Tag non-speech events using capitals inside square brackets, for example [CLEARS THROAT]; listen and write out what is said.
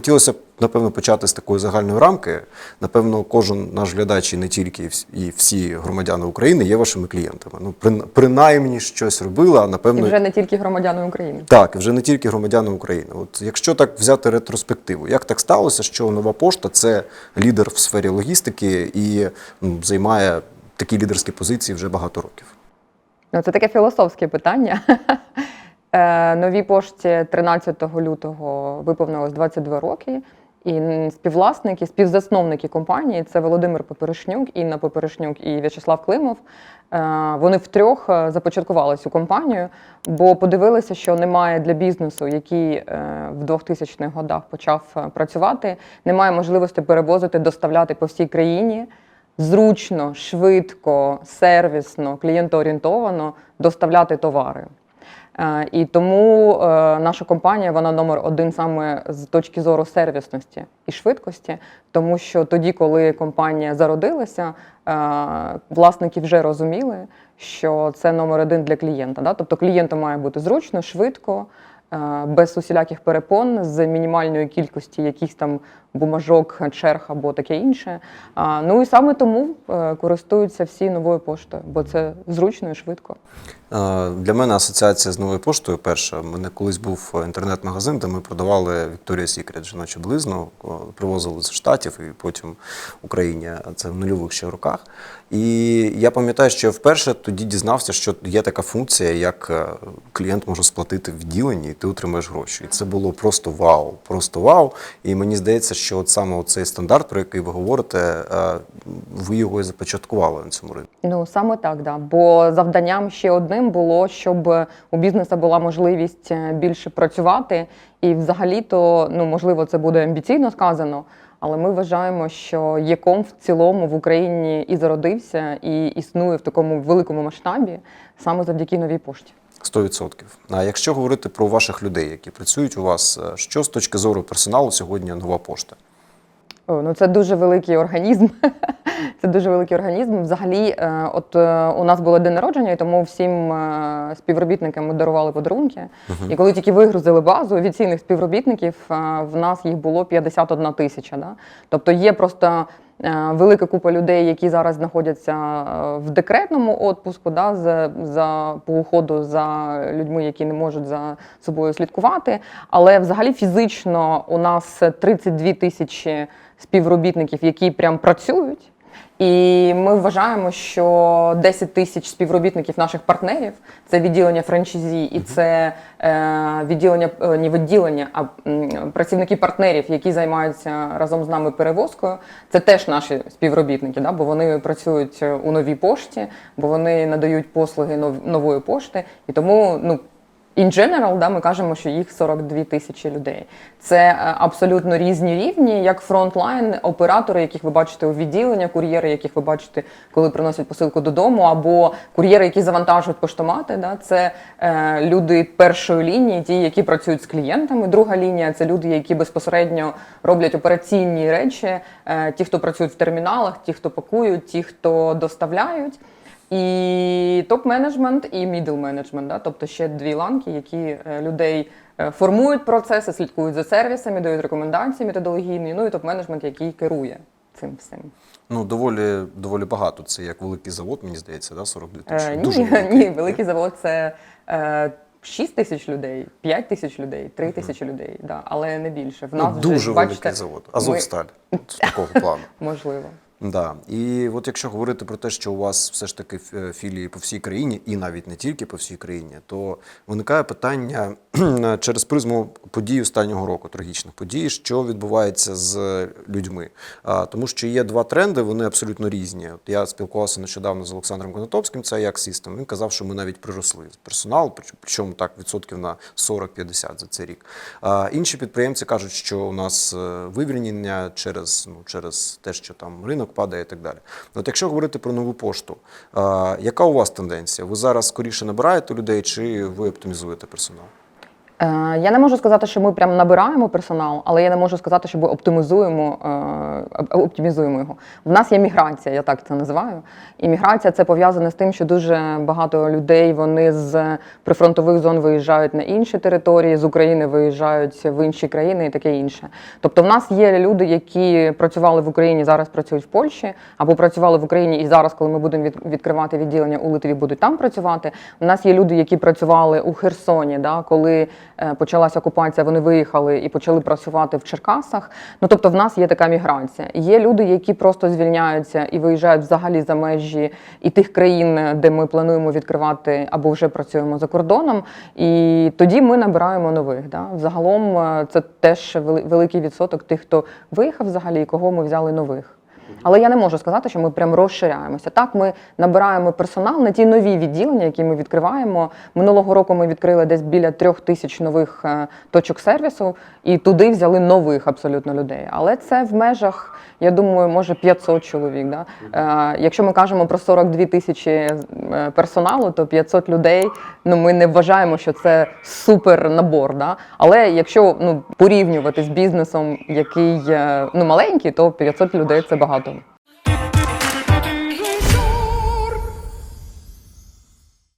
хотілося б, напевно, почати з такої загальної рамки. Напевно, кожен наш глядач і не тільки і всі громадяни України є вашими клієнтами. Ну, прин- принаймні щось робили, а напевно. І вже не тільки громадяни України. Так, вже не тільки громадяни України. От якщо так взяти ретроспективу, як так сталося, що нова пошта це лідер в сфері логістики і ну, займає такі лідерські позиції вже багато років? Ну, це таке філософське питання. [LAUGHS] Е, Новій пошті 13 лютого виповнилось 22 роки. І співвласники, співзасновники компанії це Володимир Поперешнюк, Інна Поперешнюк і В'ячеслав Климов. Е, Вони втрьох е, започаткували цю компанію, бо подивилися, що немає для бізнесу, який в 2000-х годах почав працювати, немає можливості перевозити, доставляти по всій країні зручно, швидко, сервісно, клієнтоорієнтовано доставляти товари. Е, І тому е, наша компанія вона номер один саме з точки зору сервісності і швидкості, тому що тоді, коли компанія зародилася, е, власники вже розуміли, що це номер один для клієнта. Тобто клієнту має бути зручно, швидко, без усіляких перепон, з мінімальною кількості якихось там бумажок, черг або таке інше. А, Ну і саме тому е, користуються всі новою поштою, бо це зручно і швидко. Для мене асоціація з новою поштою перша. У мене колись був інтернет-магазин, де ми продавали Victoria's Secret жіночу близну, привозили з Штатів і потім Україні. Це в нульових ще роках. І я пам'ятаю, що я вперше тоді дізнався, що є така функція, як е, клієнт може сплатити в відділенні, і ти отримаєш гроші. І це було просто вау, просто вау. І мені здається, що от саме цей стандарт, про який ви говорите, е, ви його і започаткували на цьому ринку. Ну саме так, да. Бо завданням ще одним було, щоб у бізнесу була можливість е, більше працювати. І взагалі-то, ну можливо, це буде амбіційно сказано, але ми вважаємо, що ЄКОМ в цілому в Україні і зародився, і існує в такому великому масштабі саме завдяки новій пошті. 100%. А якщо говорити про ваших людей, які працюють у вас, е, що з точки зору персоналу сьогодні нова пошта? О, ну це дуже великий організм. [LAUGHS] Це дуже великий організм. Взагалі, е, от е, у нас було день народження, і тому всім співробітникам ми дарували подарунки. І коли тільки вигрузили базу офіційних співробітників, в нас їх було 51 тисяча. Да? Тобто є просто велика купа людей, які зараз знаходяться е, в декретному отпуску, да, за, за по уходу за людьми, які не можуть за собою слідкувати. Але взагалі фізично у нас 32 тисячі співробітників, які прям працюють. І ми вважаємо, що 10 тисяч співробітників наших партнерів це відділення франчайзі, і це е, відділення е, не відділення, а працівники партнерів, які займаються разом з нами перевозкою. Це теж наші співробітники, да? бо вони працюють у новій пошті, бо вони надають послуги нов- нової пошти. І тому ну, In general, да, ми кажемо, що їх 42 тисячі людей. Це е, абсолютно різні рівні, як фронтлайн, оператори, яких ви бачите у відділення, кур'єри, яких ви бачите, коли приносять посилку додому, або кур'єри, які завантажують поштомати. Да, це е, люди першої лінії, ті, які працюють з клієнтами. Друга лінія це люди, які безпосередньо роблять операційні речі, е, ті, хто працюють в терміналах, ті, хто пакують, ті, хто доставляють. І топ-менеджмент, і мідл менеджмент, да? тобто ще дві ланки, які е, людей е, формують процеси, слідкують за сервісами, дають рекомендації методологійні, ну і топ-менеджмент, який керує цим всім. Ну, доволі, доволі багато. Це як великий завод, мені здається, да? 42 тисячі. Е, Дуже [LAUGHS] ні, великий. ні, великий завод це е, 6 тисяч людей, 5 тисяч людей, 3 тисячі людей, да, але не більше. В нас Ну, вже, дуже бачите, великий завод. Азовсталь. От з такого плану. [LAUGHS] Можливо. Да. І от якщо говорити про те, що у вас все ж таки ф- філії по всій країні, і навіть не тільки по всій країні, то виникає питання [CLEARS THROAT] через призму подій останнього року, трагічних подій, що відбувається з людьми. Тому що є два тренди, вони абсолютно різні. От я спілкувався нещодавно з Олександром Конотопським, це як System. Він казав, що ми навіть приросли персонал, прич- причому так відсотків на 40-50 за цей рік. Інші підприємці кажуть, що у нас е, вивільнення через, ну, через те, що там ринок падає і так далі. От якщо говорити про нову пошту, яка у вас тенденція? Ви зараз скоріше набираєте людей чи ви оптимізуєте персонал? Е, Я не можу сказати, що ми прям набираємо персонал, але я не можу сказати, що ми оптимізуємо, е, оптимізуємо його. В нас є міграція, я так це називаю. І міграція це пов'язане з тим, що дуже багато людей вони з прифронтових зон виїжджають на інші території, з України виїжджають в інші країни і таке інше. Тобто, в нас є люди, які працювали в Україні, зараз працюють в Польщі, або працювали в Україні і зараз, коли ми будемо відкривати відділення у Литві, будуть там працювати. У нас є люди, які працювали у Херсоні, да, коли почалася окупація, вони виїхали і почали працювати в Черкасах. Ну тобто, в нас є така міграція. Є люди, які просто звільняються і виїжджають взагалі за межі і тих країн, де ми плануємо відкривати або вже працюємо за кордоном. І тоді ми набираємо нових. Да. Загалом е, це теж великий відсоток тих, хто виїхав взагалі, і кого ми взяли нових. Але я не можу сказати, що ми прям розширяємося. Так, ми набираємо персонал на ті нові відділення, які ми відкриваємо. Минулого року ми відкрили десь біля трьох тисяч нових е, точок сервісу, і туди взяли нових абсолютно людей. Але це в межах, я думаю, може 500 чоловік. Да? Е, якщо ми кажемо про 42 тисячі е, персоналу, то 500 людей. Ну ми не вважаємо, що це супер набор. Да? Але якщо ну порівнювати з бізнесом, який ну маленький, то 500 людей це багато.